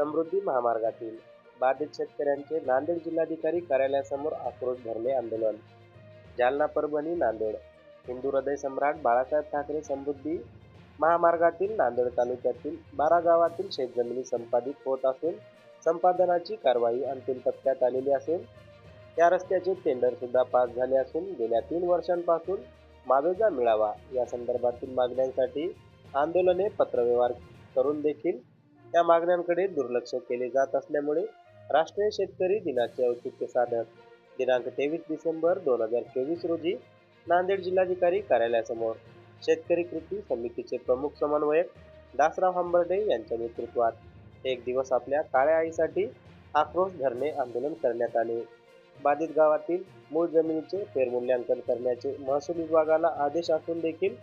समृद्धी महामार्गातील बाधित शेतकऱ्यांचे नांदेड जिल्हाधिकारी कार्यालयासमोर आक्रोश धरले आंदोलन. जालना परभणी नांदेड. हिंदू हृदय सम्राट बाळासाहेब ठाकरे समृद्धी महामार्गातील नांदेड तालुक्यातील बारा गावातील शेतजमिनी संपादित होत असून संपादनाची कारवाई अंतिम टप्प्यात आलेली असून त्या रस्त्याचे टेंडर सुद्धा पास झाले असून गेल्या तीन वर्षांपासून मावेजा मिळावा या संदर्भातील मागण्यांसाठी आंदोलने पत्रव्यवहार करून देखील त्या मागण्यांकडे दुर्लक्ष केले जात असल्यामुळे राष्ट्रीय शेतकरी दिनाचे औचित्य साधत. दिनांक तेवीस डिसेंबर दोन हजार चोवीस रोजी नांदेड जिल्हाधिकारी कार्यालयासमोर शेतकरी कृती समितीचे प्रमुख समन्वयक दासराव हंबर्डे यांच्या नेतृत्वात एक दिवस आपल्या काळ्या आईसाठी आक्रोश धरणे आंदोलन करण्यात आले. बाधित गावातील मूळ जमिनीचे फेरमूल्यांकन करण्याचे महसूल विभागाला आदेश असून देखील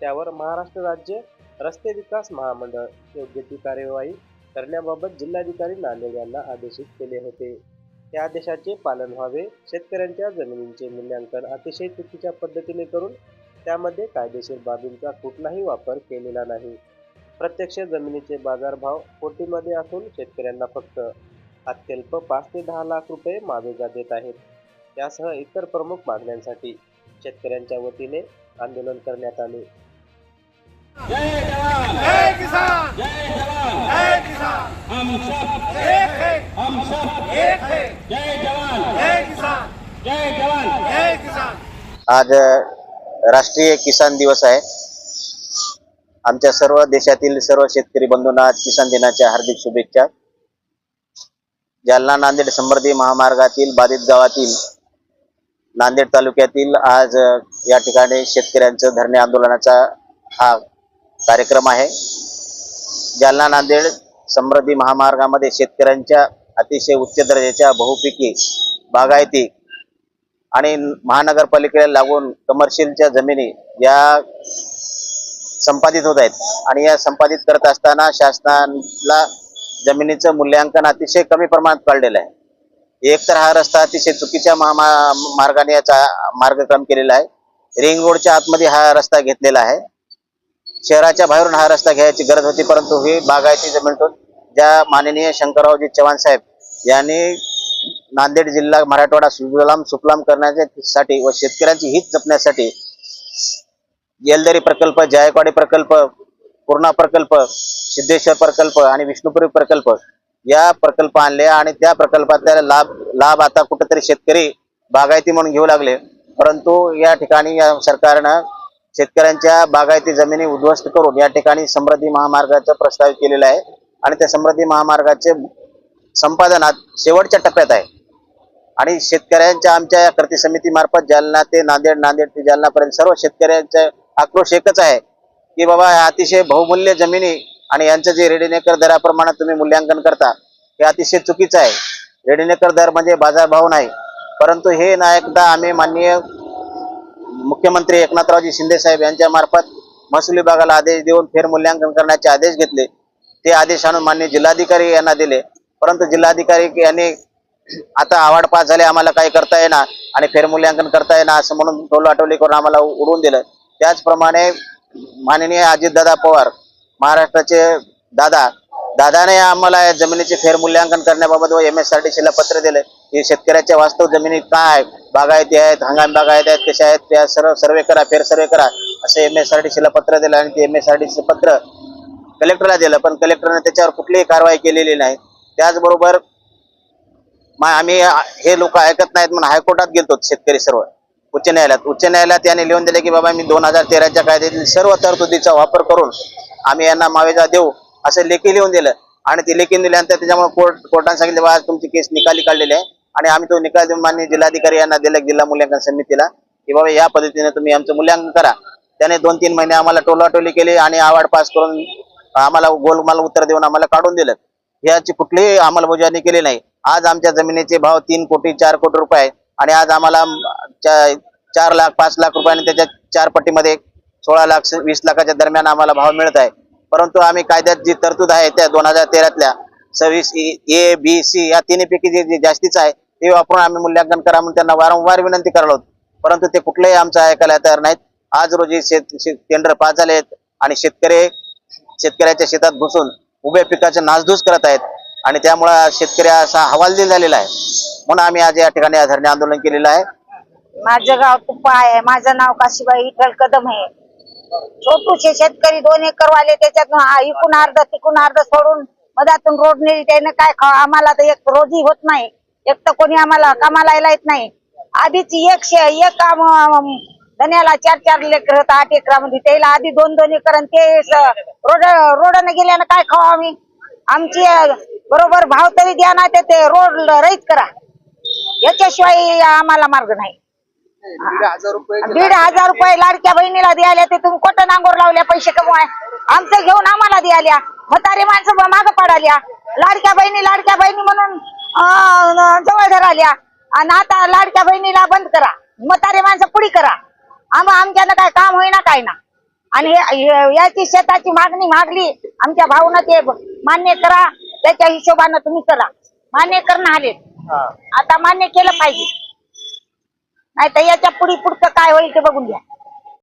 त्यावर महाराष्ट्र राज्य रस्ते विकास महामंडळ योग्य ती कार्यवाही करण्याबाबत जिल्हाधिकारी नांदेड यांना आदेशित केले होते. त्या आदेशाचे पालन व्हावे शेतकऱ्यांच्या जमिनींचे मूल्यांकन अतिशय चुकीच्या पद्धतीने करून त्यामध्ये कायदेशीर बाबींचा कुठलाही वापर केलेला नाही. प्रत्यक्ष जमिनीचे बाजारभाव कोटीमध्ये असून शेतकऱ्यांना फक्त अत्यल्प पाच ते दहा लाख रुपये मावेजा देत आहेत. यासह इतर प्रमुख मागण्यांसाठी शेतकऱ्यांच्या वतीने आंदोलन करण्यात आले. आज राष्ट्रीय किसान दिवस आहे. आमच्या सर्व देशातील सर्व शेतकरी बंधूंना आज किसान दिनाच्या हार्दिक शुभेच्छा. जालना नांदेड समृद्धी महामार्गातील बाधित गावातील नांदेड तालुक्यातील आज या ठिकाणी शेतकऱ्यांचं धरणे आंदोलनाचा हा कार्यक्रम आहे. जालना नांदेड समृद्धी महामार्गामध्ये शेतकऱ्यांच्या अतिशय उच्च दर्जाच्या बहुपिकी बागायती आणि महानगरपालिकेला लागून कमर्शियलच्या जमिनी या संपादित होत आहेत. आणि या संपादित करत असताना शासनाला जमिनीचं मूल्यांकन अतिशय कमी प्रमाणात काढलेलं आहे. एक तर हा रस्ता अतिशय चुकीच्या महामा मार्गाने याचा मार्गक्रम केलेला आहे. रिंग रोडच्या आतमध्ये हा रस्ता घेतलेला आहे. शहराच्या बाहेरून हा रस्ता घ्यायची गरज होती परंतु ही बागायती जमीनतून. ज्या माननीय शंकररावजी चव्हाण साहेब यांनी नांदेड जिल्हा मराठवाडा सुजलाम सुफलाम करण्यासाठी व शेतकऱ्यांची हित जपण्यासाठी येलदरी प्रकल्प जायकवाडी प्रकल्प पूर्णा प्रकल्प सिद्धेश्वर प्रकल्प आणि विष्णुपुरी प्रकल्प या प्रकल्प आणले आणि त्या प्रकल्पातल्या लाभ लाभ आता कुठेतरी शेतकरी बागायती म्हणून घेऊ लागले. परंतु या ठिकाणी या सरकारनं शेतकऱ्यांच्या बागायती जमिनी उद्ध्वस्त करून या ठिकाणी समृद्धी महामार्गाचं प्रस्तावित केलेलं आहे. आणि त्या समृद्धी महामार्गाचे संपादनात शेवटच्या टप्प्यात आहे. आणि शेतकऱ्यांच्या आमच्या या कृती समितीमार्फत जालना ते नांदेड नांदेड ते जालनापर्यंत सर्व शेतकऱ्यांचा आक्रोश एकच आहे की बाबा अतिशय बहुमूल्य जमिनी आणि यांचं जे रेडीनेकर दराप्रमाणे तुम्ही मूल्यांकन करता हे अतिशय चुकीचं आहे. रेडीनेकर दर म्हणजे बाजारभाव नाही. परंतु हे ना एकदा आम्ही माननीय मुख्यमंत्री एकनाथरावजी शिंदे साहेब यांच्या मार्फत महसूल विभागाला आदेश देऊन फेरमूल्यांकन करण्याचे आदेश घेतले. ते आदेश आणून माननीय जिल्हाधिकारी यांना दिले. परंतु जिल्हाधिकारी यांनी आता आवाड पास झाले आम्हाला काही करता येणार आणि फेरमूल्यांकन करता येणार असं म्हणून टोल आठवली करून आम्हाला उडवून दिलं. त्याचप्रमाणे माननीय अजितदादा पवार महाराष्ट्राचे दादा दादाने आम्हाला या जमिनीचे फेरमूल्यांकन करण्याबाबत व एम एस आर टी सीला पत्र दिलं. की शेतकऱ्याच्या वास्तव जमिनी काय? बागायती आहेत हंगाम बागायती आहेत कशा आहेत त्या सर्व सर्वे करा फेर सर्वे करा. असं एम एस आर डी सीला पत्र दिलं आणि ते एम एस आर टी पत्र कलेक्टरला दिलं. पण कलेक्टरने त्याच्यावर कुठलीही कारवाई केलेली नाही. त्याचबरोबर आम्ही हे लोक ऐकत नाहीत म्हणून हायकोर्टात गेलतो शेतकरी सर्व. उच्च न्यायालयात. उच्च न्यायालयात यांनी लिहून दिले की बाबा मी दोन हजार तेराच्या कायद्यातील सर्व तरतुदीचा वापर करून आम्ही यांना मावेजा देऊ. असं लेखी लिहून दिलं. आणि ते लेखी दिल्यानंतर त्याच्यामुळे कोर्ट कोर्टाने सांगितलं बाबा तुमची केस निकाली काढलेली आहे. आणि आम्ही तो निकाल देऊन मान्य जिल्हाधिकारी यांना दिला जिल्हा मूल्यांकन समितीला की बाबा या पद्धतीने तुम्ही आमचं मूल्यांकन करा. त्याने दोन तीन महिने आम्हाला टोलाटोली केली आणि आवाड पास करून आम्हाला गोलमाल उत्तर देऊन आम्हाला काढून दिलं. याची कुठलीही अंमलबजावणी केली नाही. आज आमच्या जमिनीचे भाव तीन कोटी चार कोटी रुपये आहे. आणि आज आम्हाला चार लाख पाच लाख रुपयाने त्याच्या चार पट्टीमध्ये सोळा लाख वीस लाखाच्या दरम्यान आम्हाला भाव मिळत आहे. परंतु आम्ही कायद्यात जी तरतूद आहे त्या दोन हजार तेरातल्या सव्वीस ए बी सी या तिन्हीपैकी जे जास्तीच आहे ते वापरून आम्ही मूल्यांकन करा म्हणून त्यांना वारंवार विनंती करायला होतो. परंतु ते कुठलंही आमचं ऐकायला तयार नाहीत. आज रोजी शेत शेत टेंडर पास झाले आहेत आणि शेतकरी शेतकऱ्याच्या शेतात घुसून उभ्या पिकाचे नासधूस करत आहेत आणि त्यामुळं शेतकरी असा हवालदिल झालेला आहे. म्हणून आम्ही आज या ठिकाणी धरणे आंदोलन केलेलं आहे. माझं गाव तुप्पा आहे. माझं नाव काशीबाई विठ्ठल कदम आहे. छोटूशे शेतकरी दोन एकर वाले त्याच्यातून इकून अर्ध तिकून अर्ध सोडून मधातून रोड नेली त्यानं काय खावा? आम्हाला तर एक रोजी होत नाही. एक तर कोणी आम्हाला कामाला यायला येत नाही. आधीच एक एक काम धन्याला चार चार लेकर होतं आठ एकरामध्ये त्याला आधी दोन दोन एकर ते रोड रोडाने गेल्यानं काय खावा आम्ही? आमची बरोबर भाव तरी द्या ना ते- रोड रहित करा. याच्याशिवाय आम्हाला मार्ग नाही. दीड हजार रुपये लाडक्या बहिणीला द्यायला ते तुम्ही कोटं नांगोर लावल्या पैसे कमवाय. आमचं घेऊन आम्हाला द्यायला. म्हातारे माणसं माग पडाल्या. लाडक्या बहिणी लाडक्या बहिणी जवळ धराल्या आणि आता लाडक्या बहिणीला बंद करा. म्हातारे माणसं पुढी करा. आम आमच्यानं काय काम होईना काय ना. आणि याची शेताची मागणी मागली आमच्या भाऊनं ते मान्य करा त्याच्या हिशोबानं तुम्ही करा. मान्य करणं आले. आता मान्य केलं पाहिजे. नाही तर याच्यापुढे पुढचं काय होईल ते बघून घ्या.